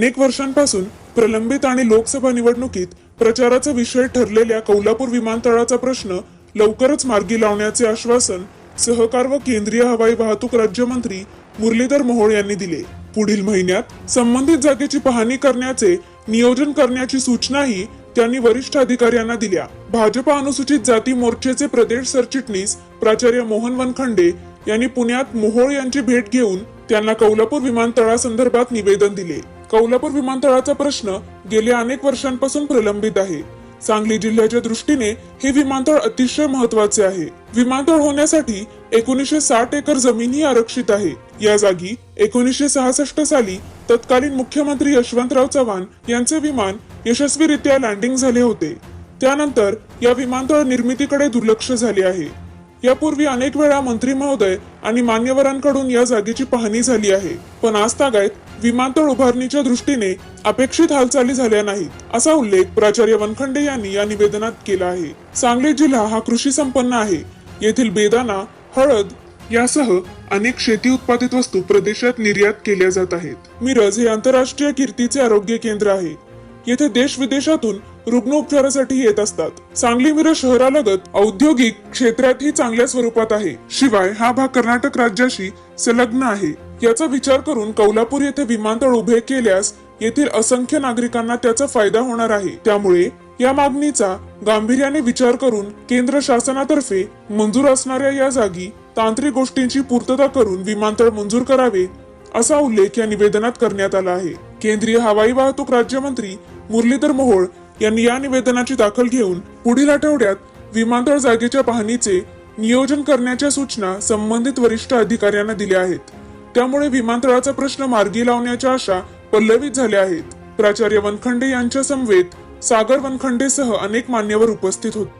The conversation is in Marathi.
अनेक वर्षांपासून प्रलंबित आणि लोकसभा निवडणुकीत प्रचाराचा विषय ठरलेल्या कौलापूर विमानतळाचा प्रश्न लवकरच मार्गी लावण्याचे आश्वासन सहकार व केंद्रीय हवाई वाहतूक राज्यमंत्री मुरलीधर मोहोळ यांनी दिले. पुढील महिन्यात संबंधित जागेची पाहणी करण्याचे नियोजन करण्याची सूचनाही त्यांनी वरिष्ठ अधिकाऱ्यांना दिल्या. भाजपा अनुसूचित जाती मोर्चेचे प्रदेश सरचिटणीस प्राचार्य मोहन वनखंडे यांनी पुण्यात मोहोळ यांची भेट घेऊन त्यांना कौलापूर विमानतळासंदर्भात निवेदन दिले. कौलापूर विमानतळाचा प्रश्न गेल्या अनेक वर्षांपासून प्रलंबित आहे. सांगली जिल्ह्याच्या दृष्टीने हे विमानतळ अतिशय महत्त्वाचे आहे. विमानतळ होण्यासाठी एकोणीसशे साठ एकर जमीनही आरक्षित आहे. या जागी एकोणीसशे सहासष्ट साली तत्कालीन मुख्यमंत्री यशवंतराव चव्हाण यांचे विमान यशस्वीरित्या लँडिंग झाले होते. त्यानंतर या विमानतळ निर्मितीकडे दुर्लक्ष झाले आहे. यापूर्वी अनेक वेळा मंत्री महोदय आणि मान्यवरांकडून या जागेची पाहणी झाली आहे. पण आज तागायत विमानतळ उभारणीच्या दृष्टीने अपेक्षित हालचाली झाल्या नाहीत असा उल्लेख प्राचार्य वनखंडे यांनी या निवेदनात केला आहे. सांगली जिल्हा हा कृषी संपन्न आहे. येथील बेदाना हळद यासह अनेक शेती उत्पादित वस्तू प्रदेशात निर्यात केल्या जात आहेत. मिरज हे आंतरराष्ट्रीय कीर्तीचे आरोग्य केंद्र आहे. येथे देश विदेशातून रुग्णोपचारासाठी येत असतात. सांगली मिरज शहरालगत औद्योगिक क्षेत्रातही चांगल्या स्वरूपात आहे. शिवाय हा भाग कर्नाटक राज्याशी संलग्न आहे. याचा विचार करून कौलापूर येथे विमानतळ उभे केल्यास येथील असंख्य नागरिकांना त्याचा फायदा होणार आहे. त्यामुळे या मागणीचा गांभीर्याने विचार करून केंद्र शासनातर्फे मंजूर असणाऱ्या या जागी तांत्रिक गोष्टींची पूर्तता करून विमानतळ मंजूर करावे असा उल्लेख या निवेदनात करण्यात आला आहे. केंद्रीय हवाई वाहतूक राज्यमंत्री मुरलीधर मोहोळ यांनी या निवेदनाची दाखल घेऊन पुढील आठवड्यात विमानतळ जागेच्या पाहणीचे नियोजन करण्याच्या सूचना संबंधित वरिष्ठ अधिकाऱ्यांना दिल्या आहेत. त्यामुळे विमानतळाचा प्रश्न मार्गी लावण्याच्या आशा पल्लवित झाल्या आहेत. प्राचार्य वनखंडे यांच्या समवेत सागर वनखंडेसह अनेक मान्यवर उपस्थित होते